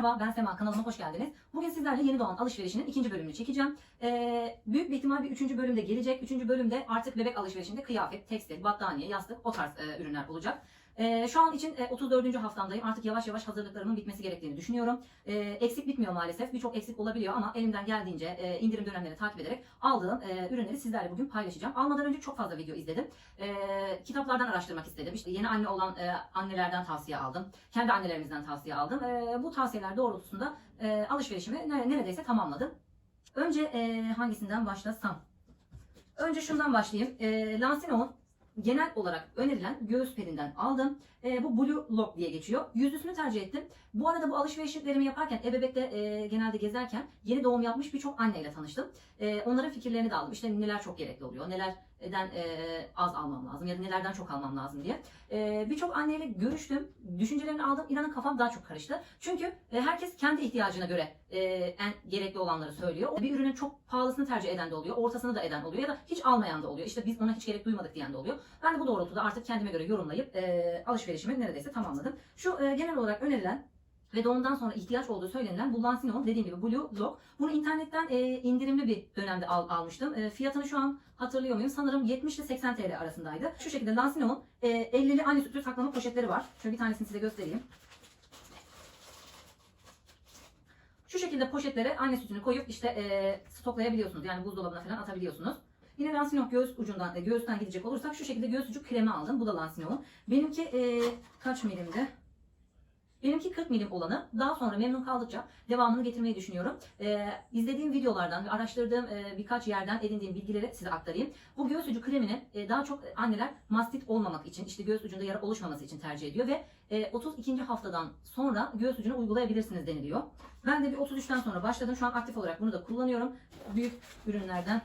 Merhaba ben Sema kanalıma hoş geldiniz. Bugün sizlerle yeni doğan alışverişinin ikinci bölümünü çekeceğim. Ee, büyük bir ihtimal bir üçüncü bölümde gelecek. Üçüncü bölümde artık bebek alışverişinde kıyafet, tekstil, battaniye, yastık o tarz e, ürünler olacak. Ee, şu an için e, 34. haftamdayım. Artık yavaş yavaş hazırlıklarımın bitmesi gerektiğini düşünüyorum. Ee, eksik bitmiyor maalesef. Birçok eksik olabiliyor ama elimden geldiğince e, indirim dönemlerini takip ederek aldığım e, ürünleri sizlerle bugün paylaşacağım. Almadan önce çok fazla video izledim. Ee, kitaplardan araştırmak istedim. İşte yeni anne olan e, annelerden tavsiye aldım. Kendi annelerimizden tavsiye aldım. Bu tavsiyeler doğrultusunda e, alışverişimi ne- neredeyse tamamladım. Önce e, hangisinden başlasam? Önce şundan başlayayım. E, Lansino'nun genel olarak önerilen göğüs pedinden aldım. E, bu Blue Lock diye geçiyor. Yüzlüsünü tercih ettim. Bu arada bu alışverişlerimi yaparken ebebekte e, genelde gezerken yeni doğum yapmış birçok anneyle tanıştım. E, onların fikirlerini de aldım. İşte neler çok gerekli oluyor, nelerden e, az almam lazım ya da nelerden çok almam lazım diye. E, birçok anneyle görüştüm, düşüncelerini aldım. İnanın kafam daha çok karıştı. Çünkü e, herkes kendi ihtiyacına göre e, en gerekli olanları söylüyor. Bir ürünün çok pahalısını tercih eden de oluyor, ortasını da eden oluyor ya da hiç almayan da oluyor. İşte biz ona hiç gerek duymadık diyen de oluyor. Ben de bu doğrultuda artık kendime göre yorumlayıp e, alışverişimi neredeyse tamamladım. Şu e, genel olarak önerilen ve doğumdan sonra ihtiyaç olduğu söylenilen bu Lansino'nun dediğim gibi Blue Lock. Bunu internetten e, indirimli bir dönemde al- almıştım. E, fiyatını şu an hatırlıyor muyum? Sanırım 70 ile 80 TL arasındaydı. Şu şekilde Lansino'nun e, 50'li anne sütü saklama poşetleri var. Şöyle bir tanesini size göstereyim. Şu şekilde poşetlere anne sütünü koyup işte e, stoklayabiliyorsunuz. Yani buzdolabına falan atabiliyorsunuz. Yine Lansino göğüs ucundan, e, göğüsten gidecek olursak şu şekilde göğüs ucu kremi aldım. Bu da Lansino'nun. Benimki e, kaç milimdi? Benimki 40 milim olanı daha sonra memnun kaldıkça devamını getirmeyi düşünüyorum. Ee, izlediğim videolardan ve araştırdığım e, birkaç yerden edindiğim bilgileri size aktarayım. Bu göğüs ucu kremini e, daha çok anneler mastit olmamak için, işte göğüs ucunda yara oluşmaması için tercih ediyor ve e, 32. haftadan sonra göğüs ucunu uygulayabilirsiniz deniliyor. Ben de bir 33'ten sonra başladım. Şu an aktif olarak bunu da kullanıyorum. Büyük ürünlerden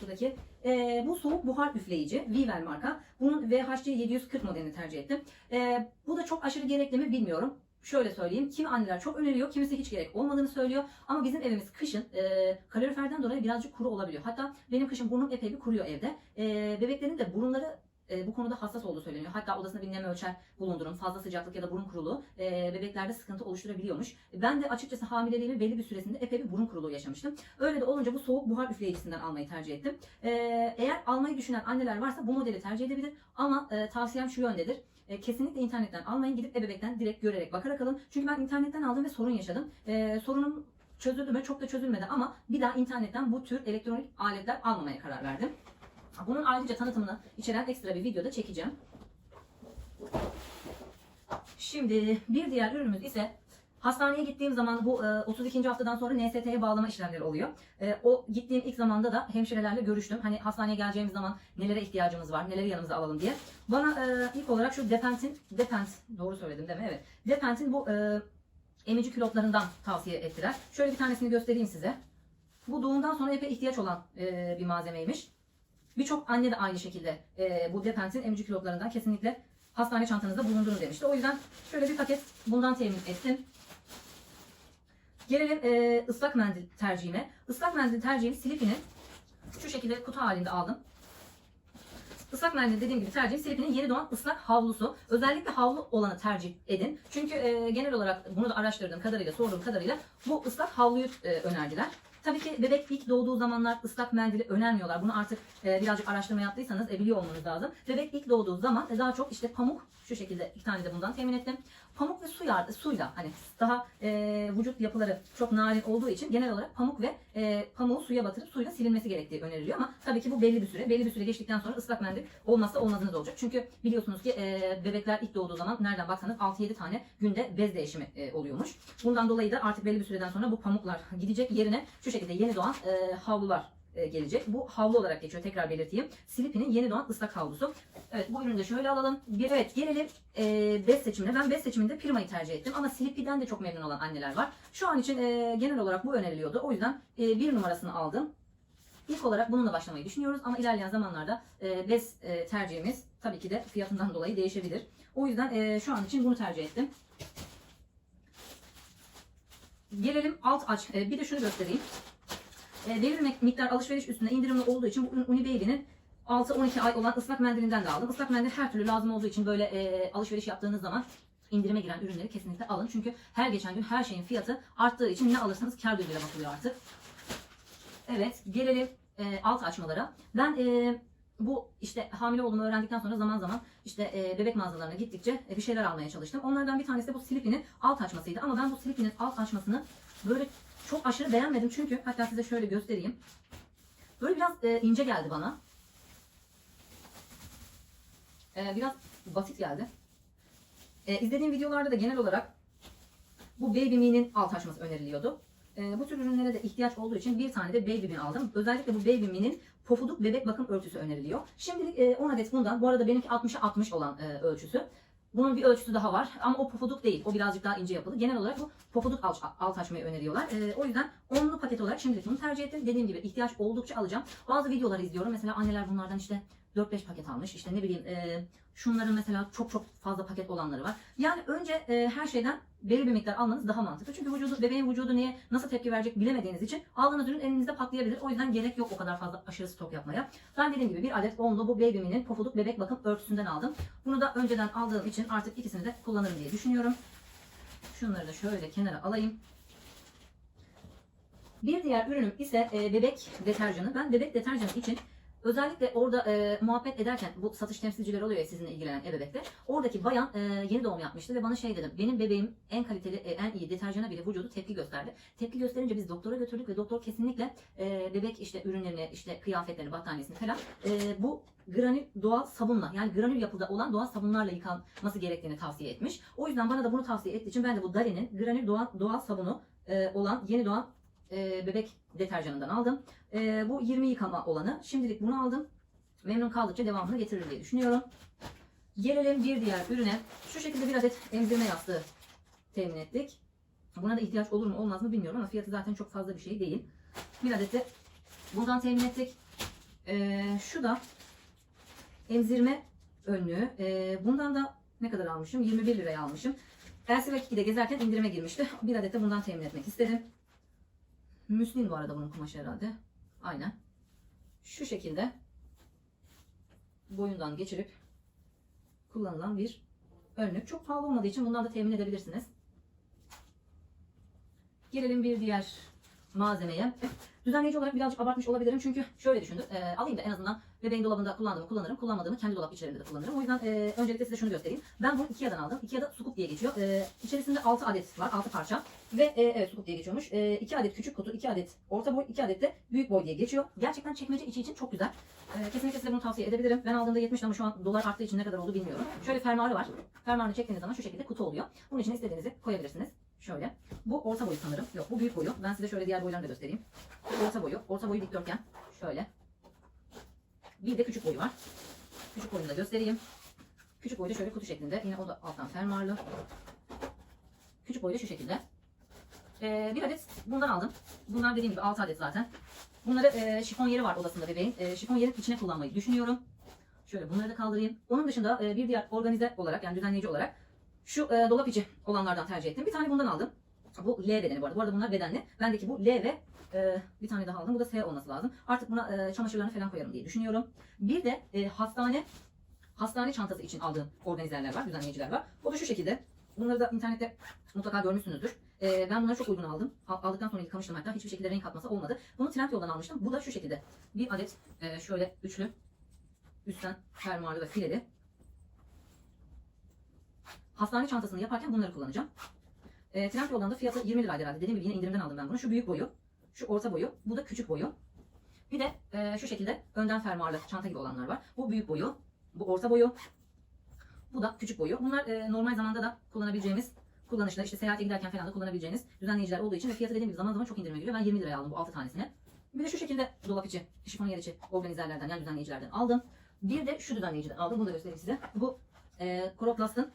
şuradaki. E, bu soğuk buhar üfleyici. Vivel marka. Bunun VHC 740 modelini tercih ettim. E, bu da çok aşırı gerekli mi bilmiyorum. Şöyle söyleyeyim. Kimi anneler çok öneriyor, kimisi hiç gerek olmadığını söylüyor. Ama bizim evimiz kışın e, kaloriferden dolayı birazcık kuru olabiliyor. Hatta benim kışın burnum epey bir kuruyor evde. E, bebeklerin de burunları e, bu konuda hassas olduğu söyleniyor. Hatta odasında bir nem ölçer bulundurun. Fazla sıcaklık ya da burun kuruluğu e, bebeklerde sıkıntı oluşturabiliyormuş. Ben de açıkçası hamileliğimin belli bir süresinde epey bir burun kuruluğu yaşamıştım. Öyle de olunca bu soğuk buhar üfleyicisinden almayı tercih ettim. E, eğer almayı düşünen anneler varsa bu modeli tercih edebilir. Ama e, tavsiyem şu yöndedir. E, kesinlikle internetten almayın. Gidip ebebekten direkt görerek bakarak alın. Çünkü ben internetten aldım ve sorun yaşadım. E, sorunum çözüldü mü? Çok da çözülmedi ama bir daha internetten bu tür elektronik aletler almamaya karar verdim. Bunun ayrıca tanıtımını içeren ekstra bir videoda çekeceğim. Şimdi bir diğer ürünümüz ise hastaneye gittiğim zaman bu e, 32. haftadan sonra NST'ye bağlama işlemleri oluyor. E, O gittiğim ilk zamanda da hemşirelerle görüştüm. Hani hastaneye geleceğimiz zaman nelere ihtiyacımız var, neleri yanımıza alalım diye. Bana e, ilk olarak şu Depent'in, Depent doğru söyledim değil mi? Evet. Depent'in bu e, emici külotlarından tavsiye ettiler. Şöyle bir tanesini göstereyim size. Bu doğumdan sonra epey ihtiyaç olan e, bir malzemeymiş. Birçok anne de aynı şekilde e, bu Depent'in emici külotlarından kesinlikle hastane çantanızda bulundurun demişti. O yüzden şöyle bir paket bundan temin ettim. Gelelim e, ıslak mendil tercihime. Islak mendil tercihim Slippy'nin şu şekilde kutu halinde aldım. Islak mendil dediğim gibi tercihim Slippy'nin yeni doğan ıslak havlusu. Özellikle havlu olanı tercih edin. Çünkü e, genel olarak bunu da araştırdığım kadarıyla, sorduğum kadarıyla bu ıslak havluyu e, önerdiler. Tabii ki bebek ilk doğduğu zamanlar ıslak mendili önermiyorlar. Bunu artık e, birazcık araştırma yaptıysanız e, biliyor olmanız lazım. Bebek ilk doğduğu zaman e, daha çok işte pamuk, şu şekilde iki tane de bundan temin ettim. Pamuk ve su yar- suyla hani daha e, vücut yapıları çok narin olduğu için genel olarak pamuk ve e, pamuğu suya batırıp suyla silinmesi gerektiği öneriliyor. Ama tabii ki bu belli bir süre. Belli bir süre geçtikten sonra ıslak mendil olmazsa olmazınız olacak. Çünkü biliyorsunuz ki e, bebekler ilk doğduğu zaman nereden baksanız 6-7 tane günde bez değişimi e, oluyormuş. Bundan dolayı da artık belli bir süreden sonra bu pamuklar gidecek yerine şu şekilde yeni doğan e, havlular gelecek. Bu havlu olarak geçiyor tekrar belirteyim. Slippy'nin yeni doğan ıslak havlusu. Evet bu ürünü de şöyle alalım. Evet gelelim e, bez seçimine. Ben bez seçiminde Prima'yı tercih ettim ama Slippy'den de çok memnun olan anneler var. Şu an için e, genel olarak bu öneriliyordu. O yüzden e, bir numarasını aldım. İlk olarak bununla başlamayı düşünüyoruz ama ilerleyen zamanlarda e, bez e, tercihimiz tabii ki de fiyatından dolayı değişebilir. O yüzden e, şu an için bunu tercih ettim. Gelelim alt aç. E, bir de şunu göstereyim. E, miktar alışveriş üstünde indirimli olduğu için bu Unibaby'nin 6-12 ay olan ıslak mendilinden de aldım. Islak mendil her türlü lazım olduğu için böyle e, alışveriş yaptığınız zaman indirime giren ürünleri kesinlikle alın. Çünkü her geçen gün her şeyin fiyatı arttığı için ne alırsanız kar gözüyle bakılıyor artık. Evet gelelim e, alt açmalara. Ben e, bu işte hamile olduğumu öğrendikten sonra zaman zaman işte e, bebek mağazalarına gittikçe e, bir şeyler almaya çalıştım. Onlardan bir tanesi de bu Sleepy'nin alt açmasıydı. Ama ben bu Sleepy'nin alt açmasını böyle çok aşırı beğenmedim. Çünkü hatta size şöyle göstereyim. Böyle biraz e, ince geldi bana. E, biraz basit geldi. E, izlediğim videolarda da genel olarak bu Baby Me'nin alt açması öneriliyordu. E, bu tür ürünlere de ihtiyaç olduğu için bir tane de Baby Me aldım. Özellikle bu Baby Me'nin pofuduk bebek bakım örtüsü öneriliyor. Şimdilik e, 10 adet bundan. Bu arada benimki 60'a 60 olan e, ölçüsü. Bunun bir ölçüsü daha var ama o pofuduk değil. O birazcık daha ince yapılı. Genel olarak bu pofuduk alt, alt açmayı öneriyorlar. E, o yüzden onlu paket olarak şimdilik bunu tercih ettim. Dediğim gibi ihtiyaç oldukça alacağım. Bazı videoları izliyorum. Mesela anneler bunlardan işte 4-5 paket almış. İşte ne bileyim e, şunların mesela çok çok fazla paket olanları var. Yani önce e, her şeyden belli bir miktar almanız daha mantıklı. Çünkü vücudu, bebeğin vücudu neye nasıl tepki verecek bilemediğiniz için aldığınız ürün elinizde patlayabilir. O yüzden gerek yok o kadar fazla aşırı stok yapmaya. Ben dediğim gibi bir adet onlu bu Baby Me'nin pofuduk bebek bakım örtüsünden aldım. Bunu da önceden aldığım için artık ikisini de kullanırım diye düşünüyorum. Şunları da şöyle kenara alayım. Bir diğer ürünüm ise e, bebek deterjanı. Ben bebek deterjanı için özellikle orada e, muhabbet ederken bu satış temsilcileri oluyor ya sizinle ilgilenen ebebekte. Oradaki bayan e, yeni doğum yapmıştı ve bana şey dedi. Benim bebeğim en kaliteli, e, en iyi deterjana bile vücudu tepki gösterdi. Tepki gösterince biz doktora götürdük ve doktor kesinlikle e, bebek işte ürünlerini, işte kıyafetlerini, battaniyesini falan e, bu granül doğal sabunla yani granül yapıda olan doğal sabunlarla yıkanması gerektiğini tavsiye etmiş. O yüzden bana da bunu tavsiye ettiği için ben de bu Dali'nin granül doğal, doğal sabunu e, olan yeni doğan e, bebek deterjanından aldım. E, bu 20 yıkama olanı. Şimdilik bunu aldım. Memnun kaldıkça devamını getiririm diye düşünüyorum. Gelelim bir diğer ürüne. Şu şekilde bir adet emzirme yastığı temin ettik. Buna da ihtiyaç olur mu olmaz mı bilmiyorum ama fiyatı zaten çok fazla bir şey değil. Bir adet de bundan temin ettik. E, şu da emzirme önlüğü. E, bundan da ne kadar almışım? 21 liraya almışım. Elsi 2'de gezerken indirime girmişti. Bir adet de bundan temin etmek istedim. Müslin bu arada bunun kumaşı herhalde. Aynen. Şu şekilde boyundan geçirip kullanılan bir önlük. Çok pahalı olmadığı için bundan da temin edebilirsiniz. Gelelim bir diğer malzemeye. Düzenleyici olarak birazcık abartmış olabilirim çünkü şöyle düşündüm. E, alayım da en azından bebeğin dolabında kullandığımı kullanırım. Kullanmadığımı kendi dolap içlerinde de kullanırım. O yüzden e, öncelikle size şunu göstereyim. Ben bunu Ikea'dan aldım. Ikea'da Scoop diye geçiyor. E, içerisinde 6 adet var. 6 parça. Ve e, evet Scoop diye geçiyormuş. E, 2 adet küçük kutu, 2 adet orta boy, 2 adet de büyük boy diye geçiyor. Gerçekten çekmece içi için çok güzel. E, kesinlikle size bunu tavsiye edebilirim. Ben aldığımda 70 ama şu an dolar arttığı için ne kadar oldu bilmiyorum. Şöyle fermuarı var. Fermuarını çektiğiniz zaman şu şekilde kutu oluyor. Bunun içine istediğinizi koyabilirsiniz. Şöyle. Bu orta boyu sanırım. Yok bu büyük boyu. Ben size şöyle diğer boylarını da göstereyim. Bu orta boyu. Orta boyu dikdörtgen. Şöyle. Bir de küçük boyu var. Küçük boyunu da göstereyim. Küçük boyu da şöyle kutu şeklinde. Yine o da alttan fermuarlı. Küçük boyu da şu şekilde. Ee, bir adet bundan aldım. Bunlar dediğim gibi 6 adet zaten. Bunları e, şifon yeri var odasında bebeğin. E, şifon yerin içine kullanmayı düşünüyorum. Şöyle bunları da kaldırayım. Onun dışında e, bir diğer organize olarak yani düzenleyici olarak şu e, dolap içi olanlardan tercih ettim. Bir tane bundan aldım. Bu L bedeni bu arada. Bu arada bunlar bedenli. Bendeki bu L ve e, bir tane daha aldım. Bu da S olması lazım. Artık buna e, çamaşırlarını falan koyarım diye düşünüyorum. Bir de e, hastane hastane çantası için aldığım organizerler var, düzenleyiciler var. O da şu şekilde. Bunları da internette mutlaka görmüşsünüzdür. E, ben bunları çok uygun aldım. Al- Aldıktan sonra yıkamıştım hatta. Hiçbir şekilde renk katması olmadı. Bunu Trendyol'dan almıştım. Bu da şu şekilde. Bir adet e, şöyle üçlü üstten fermuarlı ve fileli hastane çantasını yaparken bunları kullanacağım. E, Trendyol'dan da fiyatı 20 liraydı herhalde. Dediğim gibi yine indirimden aldım ben bunu. Şu büyük boyu, şu orta boyu, bu da küçük boyu. Bir de e, şu şekilde önden fermuarlı çanta gibi olanlar var. Bu büyük boyu, bu orta boyu, bu da küçük boyu. Bunlar e, normal zamanda da kullanabileceğimiz kullanışla işte seyahate giderken falan da kullanabileceğiniz düzenleyiciler olduğu için ve fiyatı dediğim gibi zaman zaman çok indirime giriyor. Ben 20 liraya aldım bu 6 tanesini. Bir de şu şekilde dolap içi, şifon yer içi organizerlerden yani düzenleyicilerden aldım. Bir de şu düzenleyiciden aldım. Bunu da göstereyim size. Bu e, Coroplast'ın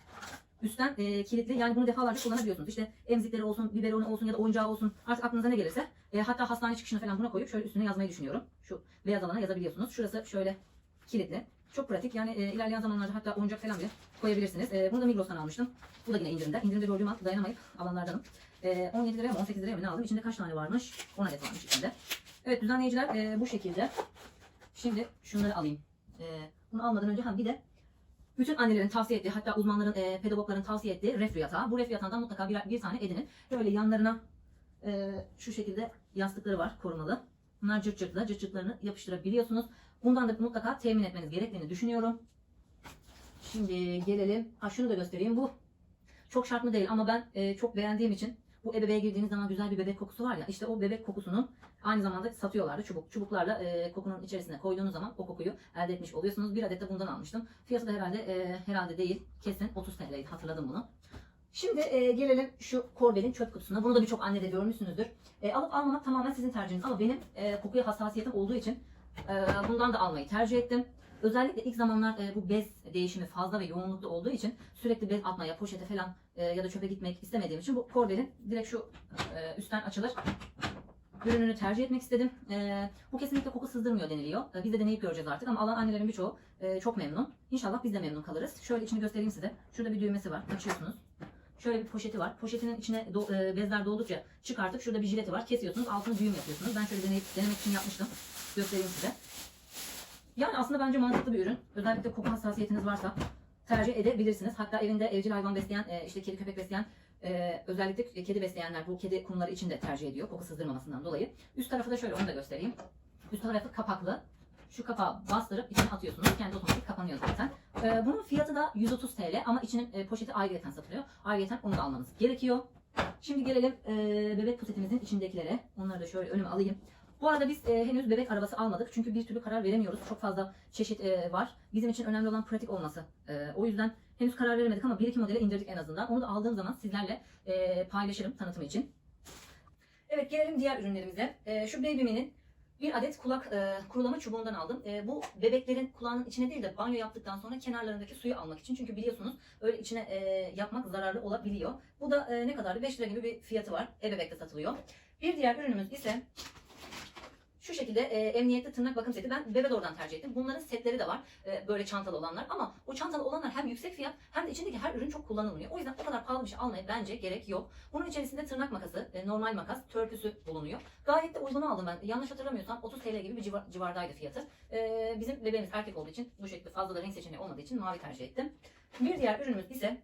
üstten e, kilitli yani bunu defalarca kullanabiliyorsunuz. İşte emzikleri olsun, biberonu olsun ya da oyuncağı olsun artık aklınıza ne gelirse e, hatta hastane çıkışına falan buna koyup şöyle üstüne yazmayı düşünüyorum. Şu beyaz alana yazabiliyorsunuz. Şurası şöyle kilitli. Çok pratik yani e, ilerleyen zamanlarda hatta oyuncak falan bile koyabilirsiniz. E, bunu da Migros'tan almıştım. Bu da yine indirimde. İndirimde gördüğüm an dayanamayıp alanlardanım. E, 17 liraya mı 18 liraya mı ne aldım? İçinde kaç tane varmış? 10 adet varmış içinde. Evet düzenleyiciler e, bu şekilde. Şimdi şunları alayım. E, bunu almadan önce ha bir de bütün annelerin tavsiye ettiği hatta uzmanların, e, pedagogların tavsiye ettiği reflü yatağı. Bu reflü yatağından mutlaka bir, bir tane edinin. Böyle yanlarına e, şu şekilde yastıkları var korumalı. Bunlar cırt cırtla cırt cırtlarını yapıştırabiliyorsunuz. Bundan da mutlaka temin etmeniz gerektiğini düşünüyorum. Şimdi gelelim. Ha şunu da göstereyim. Bu çok şartlı değil ama ben e, çok beğendiğim için bu ebeveğe girdiğiniz zaman güzel bir bebek kokusu var ya. işte o bebek kokusunu aynı zamanda satıyorlardı çubuk. Çubuklarla e, kokunun içerisine koyduğunuz zaman o kokuyu elde etmiş oluyorsunuz. Bir adet de bundan almıştım. Fiyatı da herhalde e, herhalde değil. Kesin 30 TL'ydi. Hatırladım bunu. Şimdi e, gelelim şu Corbel'in çöp kutusuna. Bunu da birçok anne de görmüşsünüzdür. E, alıp almamak tamamen sizin tercihiniz. Ama benim e, kokuya hassasiyetim olduğu için e, bundan da almayı tercih ettim. Özellikle ilk zamanlar e, bu bez değişimi fazla ve yoğunluklu olduğu için sürekli bez atmaya, poşete falan e, ya da çöpe gitmek istemediğim için bu Corbel'in direkt şu e, üstten açılır ürününü tercih etmek istedim. E, bu kesinlikle koku sızdırmıyor deniliyor. E, biz de deneyip göreceğiz artık ama alan annelerin birçoğu e, çok memnun. İnşallah biz de memnun kalırız. Şöyle içini göstereyim size. Şurada bir düğmesi var. Açıyorsunuz. Şöyle bir poşeti var. Poşetinin içine do- e, bezler doldukça çıkartıp şurada bir jileti var. Kesiyorsunuz. Altını düğüm yapıyorsunuz. Ben şöyle deneyip denemek için yapmıştım. Göstereyim size. Yani aslında bence mantıklı bir ürün. Özellikle koku hassasiyetiniz varsa tercih edebilirsiniz. Hatta evinde evcil hayvan besleyen, e, işte kedi köpek besleyen, e, özellikle kedi besleyenler bu kedi kumları için de tercih ediyor. Koku sızdırmamasından dolayı. Üst tarafı da şöyle onu da göstereyim. Üst tarafı kapaklı. Şu kapağı bastırıp içine atıyorsunuz. Kendi otomatik kapanıyor zaten. E, bunun fiyatı da 130 TL ama içinin poşeti ayrıyeten satılıyor. Ayrıyeten onu da almanız gerekiyor. Şimdi gelelim bebek poşetimizin içindekilere. Onları da şöyle önüme alayım. Bu arada biz e, henüz bebek arabası almadık çünkü bir türlü karar veremiyoruz. Çok fazla çeşit e, var. Bizim için önemli olan pratik olması. E, o yüzden henüz karar veremedik ama bir iki modele indirdik en azından. Onu da aldığım zaman sizlerle e, paylaşırım tanıtım için. Evet gelelim diğer ürünlerimize. E, şu Baby Me'nin bir adet kulak e, kurulama çubuğundan aldım. E, bu bebeklerin kulağının içine değil de banyo yaptıktan sonra kenarlarındaki suyu almak için. Çünkü biliyorsunuz öyle içine e, yapmak zararlı olabiliyor. Bu da e, ne kadardı? 5 lira gibi bir fiyatı var. Ebebek'te satılıyor. Bir diğer ürünümüz ise şu şekilde e, emniyetli tırnak bakım seti. Ben Bebedor'dan tercih ettim. Bunların setleri de var. E, böyle çantalı olanlar. Ama o çantalı olanlar hem yüksek fiyat hem de içindeki her ürün çok kullanılmıyor. O yüzden o kadar pahalı bir şey almaya bence gerek yok. Bunun içerisinde tırnak makası, e, normal makas, törpüsü bulunuyor. Gayet de uyguna aldım ben. Yanlış hatırlamıyorsam 30 TL gibi bir civar, civardaydı fiyatı. E, bizim bebeğimiz erkek olduğu için bu şekilde fazla da renk seçeneği olmadığı için mavi tercih ettim. Bir diğer ürünümüz ise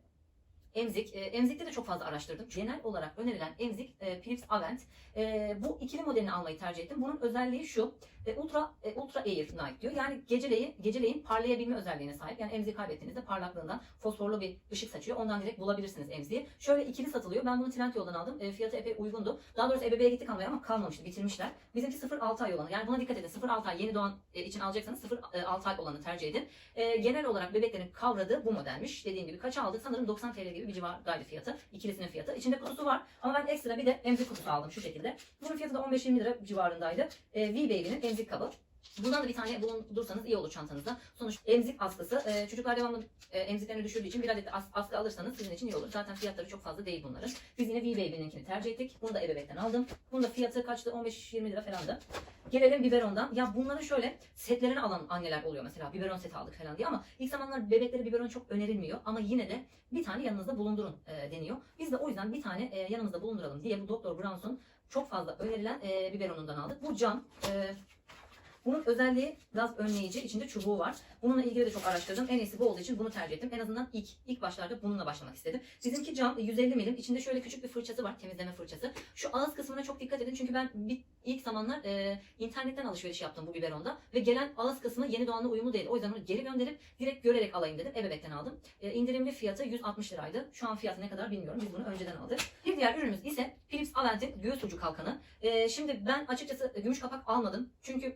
Emzik. E, emzikte de çok fazla araştırdım. Genel olarak önerilen emzik e, Philips Avent. E, bu ikili modelini almayı tercih ettim. Bunun özelliği şu. E, ultra e, Ultra Air Night diyor. Yani geceleyin geceleyin parlayabilme özelliğine sahip. Yani emziği kaybettiğinizde parlaklığından fosforlu bir ışık saçıyor. Ondan direkt bulabilirsiniz emziği. Şöyle ikili satılıyor. Ben bunu Trendyol'dan aldım. E, fiyatı epey uygundu. Daha doğrusu ebeveğe gittik almaya ama kalmamıştı. Bitirmişler. Bizimki 0-6 ay olanı. Yani buna dikkat edin. 0-6 ay yeni doğan e, için alacaksanız 0-6 ay olanı tercih edin. E, genel olarak bebeklerin kavradığı bu modelmiş. Dediğim gibi kaça aldık? Sanırım 90 TL gibi bir civardaydı fiyatı. İkilisinin fiyatı. İçinde kutusu var. Ama ben ekstra bir de emzik kutusu aldım şu şekilde. Bunun fiyatı da 15-20 lira civarındaydı. E, V-Baby'nin emzik kabı. Bundan da bir tane bulundursanız iyi olur çantanızda. Sonuç emzik askısı. E, çocuklar devamlı e, emziklerini düşürdüğü için bir adet as- askı alırsanız sizin için iyi olur. Zaten fiyatları çok fazla değil bunların. Biz yine V-Baby'ninkini tercih ettik. Bunu da ebebekten aldım. Bunun da fiyatı kaçtı? 15-20 lira falandı. Gelelim biberondan. Ya bunların şöyle setlerini alan anneler oluyor mesela. Biberon seti aldık falan diye ama ilk zamanlar bebeklere biberon çok önerilmiyor. Ama yine de bir tane yanınızda bulundurun e, deniyor. Biz de o yüzden bir tane e, yanımızda bulunduralım diye bu Dr. Brown'sun çok fazla önerilen e, biberonundan aldık. Bu cam. E, bunun özelliği gaz önleyici. içinde çubuğu var. Bununla ilgili de çok araştırdım. En iyisi bu olduğu için bunu tercih ettim. En azından ilk ilk başlarda bununla başlamak istedim. Bizimki cam 150 milim. İçinde şöyle küçük bir fırçası var. Temizleme fırçası. Şu ağız kısmına çok dikkat edin. Çünkü ben bir, ilk zamanlar e, internetten alışveriş yaptım bu biberonda. Ve gelen ağız kısmı yeni doğanla uyumlu değil. O yüzden onu geri gönderip direkt görerek alayım dedim. Ebebekten aldım. E, indirimli fiyatı 160 liraydı. Şu an fiyatı ne kadar bilmiyorum. Biz bunu önceden aldık. Bir diğer ürünümüz ise Philips Avent'in göğüs ucu kalkanı. E, şimdi ben açıkçası gümüş kapak almadım. Çünkü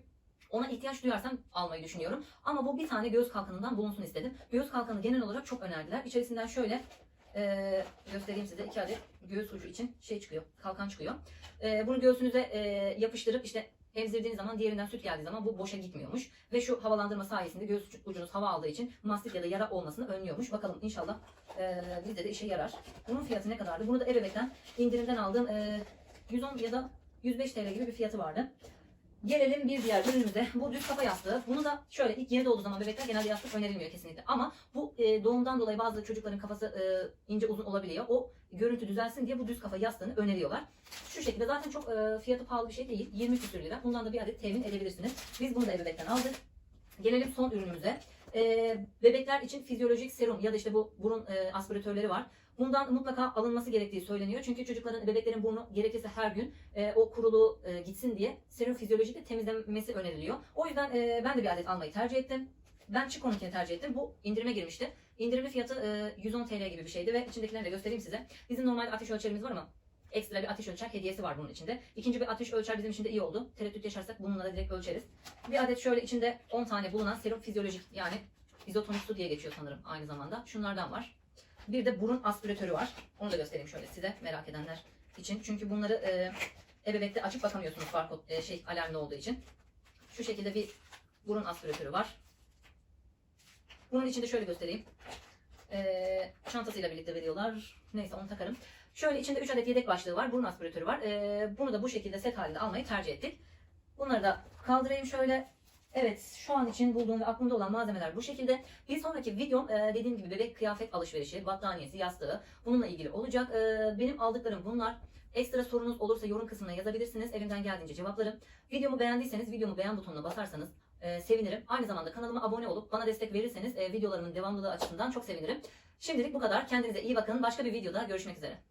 ona ihtiyaç duyarsam almayı düşünüyorum. Ama bu bir tane göğüs kalkanından bulunsun istedim. Göğüs kalkanı genel olarak çok önerdiler. İçerisinden şöyle e, göstereyim size iki adet göğüs ucu için şey çıkıyor, kalkan çıkıyor. E, bunu göğsünüze e, yapıştırıp işte emzirdiğiniz zaman diğerinden süt geldiği zaman bu boşa gitmiyormuş. Ve şu havalandırma sayesinde göğüs ucunuz hava aldığı için mastik ya da yara olmasını önlüyormuş. Bakalım inşallah e, bizde de işe yarar. Bunun fiyatı ne kadardı? Bunu da ebebekten indirimden aldığım e, 110 ya da 105 TL gibi bir fiyatı vardı. Gelelim bir diğer ürünümüze. Bu düz kafa yastığı. Bunu da şöyle ilk yeni doğduğu zaman bebekler genelde yastık önerilmiyor kesinlikle. Ama bu e, doğumdan dolayı bazı çocukların kafası e, ince uzun olabiliyor. O görüntü düzelsin diye bu düz kafa yastığını öneriyorlar. Şu şekilde zaten çok e, fiyatı pahalı bir şey değil. 20 küsür lira. Bundan da bir adet temin edebilirsiniz. Biz bunu da ebebekten aldık. Gelelim son ürünümüze. Ee, bebekler için fizyolojik serum ya da işte bu burun e, aspiratörleri var. Bundan mutlaka alınması gerektiği söyleniyor. Çünkü çocukların, bebeklerin burnu gerekirse her gün e, o kuruluğu e, gitsin diye serum fizyolojikle temizlenmesi öneriliyor. O yüzden e, ben de bir adet almayı tercih ettim. Ben Chico'nunkini tercih ettim. Bu indirime girmişti. İndirimli fiyatı e, 110 TL gibi bir şeydi ve içindekilerini de göstereyim size. Bizim normal ateş ölçerimiz var ama ekstra bir ateş ölçer hediyesi var bunun içinde. İkinci bir ateş ölçer bizim için de iyi oldu. Tereddüt yaşarsak bununla da direkt ölçeriz. Bir adet şöyle içinde 10 tane bulunan serum fizyolojik yani izotonik su diye geçiyor sanırım aynı zamanda. Şunlardan var. Bir de burun aspiratörü var. Onu da göstereyim şöyle size merak edenler için. Çünkü bunları e, ebebekte açıp bakamıyorsunuz barkod e, şey alarmlı olduğu için. Şu şekilde bir burun aspiratörü var. Bunun içinde şöyle göstereyim. E, çantasıyla birlikte veriyorlar. Neyse onu takarım. Şöyle içinde 3 adet yedek başlığı var. Burun aspiratörü var. E, bunu da bu şekilde set halinde almayı tercih ettik. Bunları da kaldırayım şöyle. Evet şu an için bulduğum ve aklımda olan malzemeler bu şekilde. Bir sonraki videom e, dediğim gibi bebek kıyafet alışverişi, battaniyesi, yastığı bununla ilgili olacak. E, benim aldıklarım bunlar. Ekstra sorunuz olursa yorum kısmına yazabilirsiniz. Elimden geldiğince cevaplarım. Videomu beğendiyseniz videomu beğen butonuna basarsanız e, sevinirim. Aynı zamanda kanalıma abone olup bana destek verirseniz videolarımın devamlılığı açısından çok sevinirim. Şimdilik bu kadar. Kendinize iyi bakın. Başka bir videoda görüşmek üzere.